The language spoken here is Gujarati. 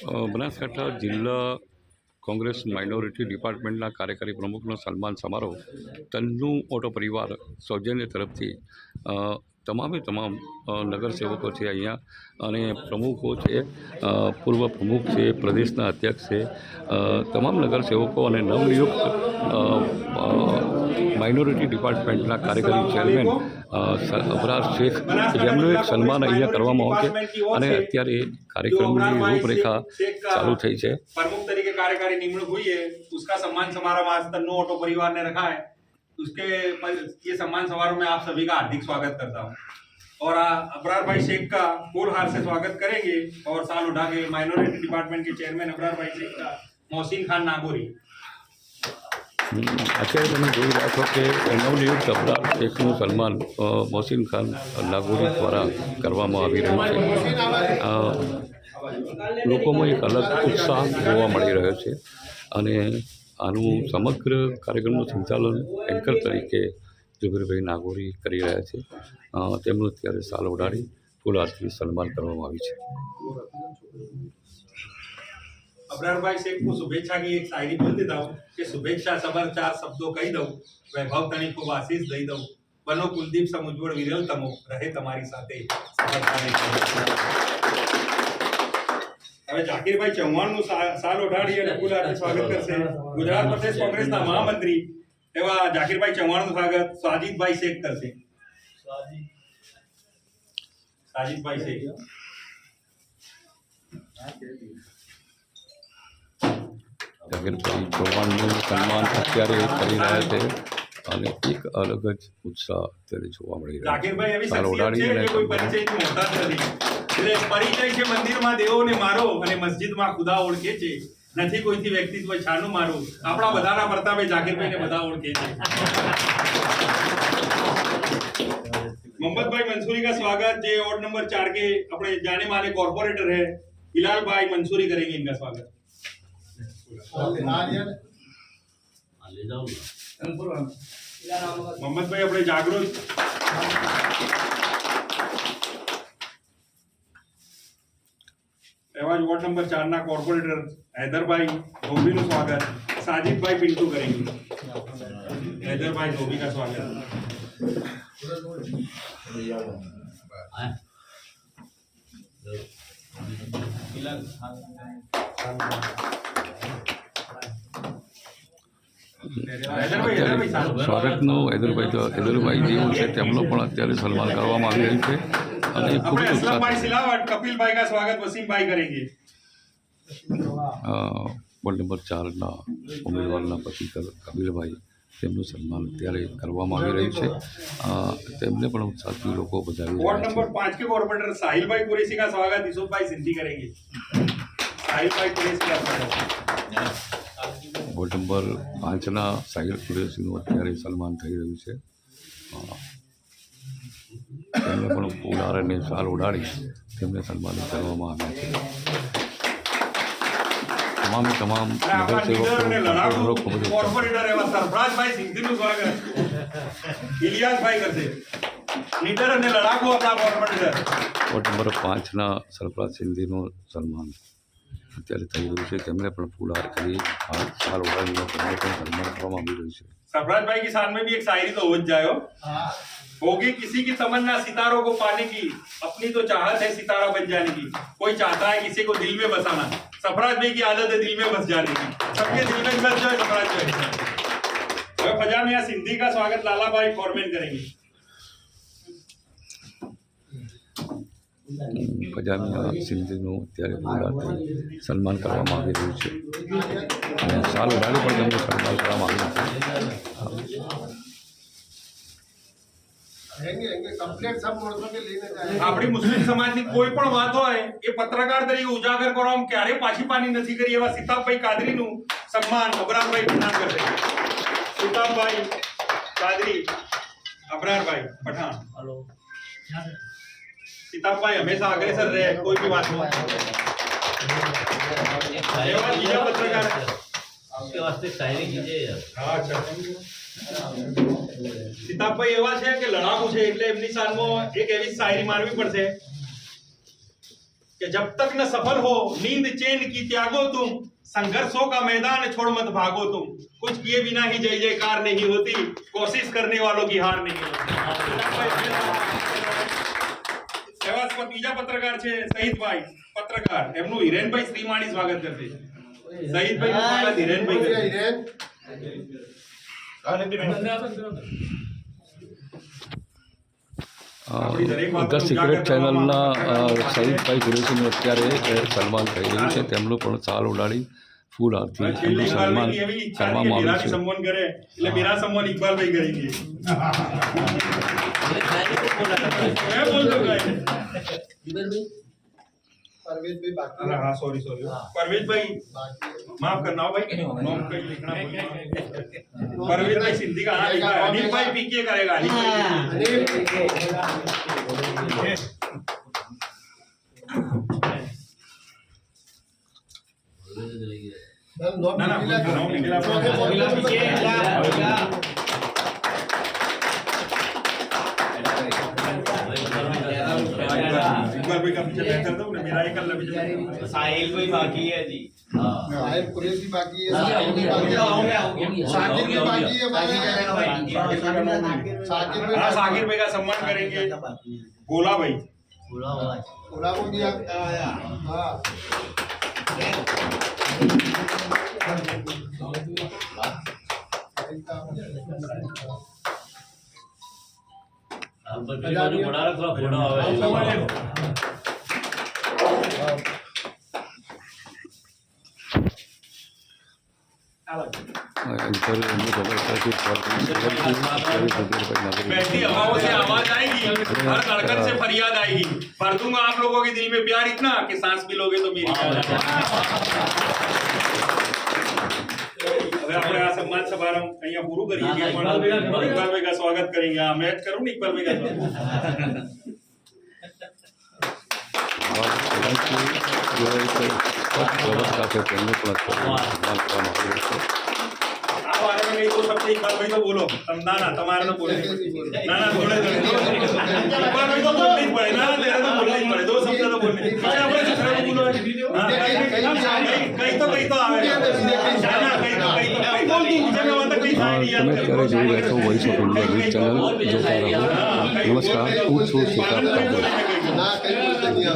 બનાસકાંઠા જિલ્લા કોંગ્રેસ માઇનોરિટી ડિપાર્ટમેન્ટના કાર્યકારી પ્રમુખનો સન્માન સમારોહ તન્નુ ઓટો પરિવાર સૌજન્ય તરફથી તમામે તમામ નગરસેવકો છે અહીંયા અને પ્રમુખો છે પૂર્વ પ્રમુખ છે, પ્રદેશના અધ્યક્ષ છે તમામ નગરસેવકો અને નવનિયુક્ત માઇનોરિટી ડિપાર્ટમેન્ટના કાર્યકારી ચેરમેન અબરાર શેખ જેમનું એક સન્માન અહીંયા કરવામાં આવશે અને અત્યારે કાર્યક્રમની રૂપરેખા ચાલુ થઈ છે. પ્રમુખ તરીકે કાર્યકારી નિમણૂક હોય સન્માન સમારોહ પરિવારને રખાય. उसके पर- ये सम्मान समारोह में आप सभी का हार्दिक स्वागत करता हूँ और आ, अबरार भाई शेख का फूल हार से स्वागत करेंगे और साल उठा के माइनॉरिटी डिपार्टमेंट के चेयरमैन अबरार भाई शेख का मोहसिन खान नागोरी હમ, અત્યારે તમે જોઈ રહ્યા છો કે નવનિયુક્ત અબરાર શેખનું સન્માન અ, મોહસિન ખાન નાગોરી દ્વારા કરવામાં આવી રહ્યું છે અ, લોકોમાં એક અલગ ઉત્સાહ જોવા મળી રહ્યો છે અને આનું સમગ્ર કાર્યક્રમનું સંચાલન એન્કર તરીકે જુબીરભાઈ નાગોરી કરી રહ્યા છે. તેમનું અત્યારે સાલ ઉડાડી ફૂલ આરતી સન્માન કરવામાં આવ્યું છે. અબરારભાઈ શેખ હું શુભેચ્છાની એક एक शायरी बोल કે શુભેચ્છા कि शुभेच्छा सबर चार शब्दों कही दऊँ वैभव तणी खूब દઉં. બનો કુલદીપ સમુજવળ વિરલ તમો, રહે તમારી સાથે. હવે ચૌહાણનું સાલ ઓઢાડી અને ફૂલ સ્વાગત કરશે. ગુજરાત પ્રદેશ કોંગ્રેસના મહામંત્રી એવા જાકીરભાઈ ચૌહાણનું સ્વાગત સાજીદભાઈ શેખ કરશે. સાજીદભાઈ શેખ. જગીરભાઈ ચૌહાણનું સન્માન અત્યારે કરી રહ્યા છે અને એક અલગ જ ઉત્સાહ અત્યારે જોવા મળી રહ્યો જાકીરભાઈ એવી છે સાલ શખ્સિયત ઉડાડી છે અને કે કોઈ પરિચયથી મોહતાજ નથી એટલે પરિચય છે મંદિરમાં દેવોને મારો અને મસ્જિદમાં ખુદા ઓળખે છે નથી કોઈથી વ્યક્તિત્વ છાનું મારું આપણા બધાના પ્રતાપે જાકીરભાઈને બધા ઓળખે છે मोहम्मद भाई मंसूरी का स्वागत ये वार्ड नंबर चार के अपने जाने माने कॉर्पोरेटर है हिलाल भाई मंसूरी करेंगे इनका स्वागत मोहम्मद भाई अपने जागरूक સમાજ વોર્ડ નંબર ચારના કોર્પોરેટર હૈદરભાઈ ધોબીનું સ્વાગત. સાજિદભાઈ પિન્ટુ કરેંગે હૈદરભાઈ ધોબી કા સ્વાગત સ્વાગતનો હૈદરભાઈ હૈદરભાઈ જેવું છે, તેમનો પણ અત્યારે સન્માન કરવામાં આવી રહ્યું છે. અને ખૂબ જ ઉત્સાહ કપિલભાઈ કા સ્વાગત વસીમભાઈ કરેંગે. વોર્ડ નંબર ચારના ઉમેદવારના પછી કપિલભાઈ તેમનું સન્માન અત્યારે કરવામાં આવી રહ્યું છે. તેમને પણ સાથી લોકો બધાવી વોર્ડ નંબર પાંચ કે કોર્પોરેટર સાહિલભાઈ કુરેશી કા સ્વાગત ઈસુભાઈ સિંધી કરેંગે. સાહિલભાઈ કુરેશી કા સ્વાગત. વોર્ડ નંબર પાંચના સાહિલ કુરેશીનું અત્યારે સન્માન થઈ રહ્યું છે. તેમને પણ ફૂલહારની શાલ ઉડાડી તેમને સન્માનિત કરવામાં આવ્યા છે. તમામે તમામ નગરસેવકો ખૂબ જ કોર્પોરેટર નંબર પાંચના સરપ્રાજ સિંધીનું સન્માન અત્યારે થઈ રહ્યું છે. તેમને પણ ફૂલહાર કરી હાથ સાર પણ સન્માન કરવામાં આવી રહ્યું છે. સરફરાજભાઈ કિસાન મેં બી એક શાયરી તો હો જ જાયો. होगी किसी की तमन्ना सितारों को पाने की अपनी तो चाहत है सितारा बन जाने की कोई चाहता है किसी को दिल में बसाना सरफराज भाई की आदत है दिल में बस जाने की सबके दिल में बस जाए सरफराज भाई હવે फजा मियां सिंधी का स्वागत लाला भाई फॉरमैन करेंगे પજામિયા સિંધીનું અત્યારે ફૂલહારથી સન્માન કરવામાં આવી રહ્યું છે અને શાલ ઉડાડી પણ તેમનું સન્માન કરવામાં આવ્યું છે કમ્પ્લેટ સબ મોરચો કે લઈને જાય. આપણી મુસ્લિમ સમાજની કોઈ પણ વાત હોય એ પત્રકાર તરીકે ઉજાગર કરવામાં ક્યારે પાછી પાની નથી કરી એવા સિતાબભાઈ કાદરીનું સન્માન અબરારભાઈ પઠાણ કરે સિતાબભાઈ કાદરી અબરારભાઈ પઠાણ. હલો. સિતાબભાઈ હંમેશા અગ્રેસર રહે કોઈ બી વાત હોય. એવા બીજા પત્રકાર आपके वास्ते शायरी कीजिए यार હા અચ્છા સિતાબભાઈ એવા છે કે લડાકુ છે એટલે એમની શાનમાં એક એવી શાયરી મારવી પડશે कि जब तक न सफल हो नींद चैन की त्यागो तुम संघर्षों का मैदान छोड़ मत भागो तुम कुछ किए बिना ही जय जयकार नहीं होती कोशिश करने वालों की हार नहीं होती એવા જ બીજા પત્રકાર છે શહીદભાઈ પત્રકાર એમનું હિરેનભાઈ શ્રીમાણી સ્વાગત કરશે સહીદભાઈ ધીરેનભાઈ ધીરેન ધ સિક્રેટ ચેનલના સહીદભાઈ ગુરુસિંહ અત્યારે સન્માન થઈ રહ્યું છે. તેમનું પણ ચાલ ઉડાડી ફૂલ આરતી એમનું સન્માન કરવામાં આવ્યું છે. એટલે મેરા સન્માન ઇકબાલભાઈ કરી परवेज भाई बाकी अरे हाँ सॉरी सॉरी परवेज भाई है। माफ़ करना हो भाई। नॉम कहीं लिखना परवेज भाई सिंधी का हाँ लिखा है। अनिल भाई पीके करेगा अनिल भाई। PK। मैम, नौ ना, ना, मिला- नौ मिला- चौथे बोर्ड भाई का पीछे बैठ कर दो ना मेरा एक अल्लाह पीछे साहिल भाई बाकी है जी साहिल कुरैशी बाकी है हो गया, साहिल भी हो बाकी गया, हो है गया, हो गया। साकिब भी बाकी है हमारे साकिब भी हाँ बाकी साकिर भाई का सम्मान करेंगे गोला भाई पूरा हो गया हाँ अब बच्चे बाजू बड़ा रख थोड़ा फोड़ा आवे आवाज़ आएगी हर धड़कन भर दूँगा आप लोगों के दिल में प्यार इतना कि सांस भी लोगे तो मेरी આપણે આ સન્માન સમારંભ અહીંયા પૂરું કરીએ ઇકબાલ ભાઈ સ્વાગત કરેંગે આ મેચ કરું ને ઇકબાલ ભાઈ का વ્યવસ્થા છે તેમને પણ માનવામાં આવ્યું છે તમે અત્યારે જોઈ રહ્યા છો voice of India news channel જોતા રહો નમસ્કાર હું છું સિદ્ધાર્થ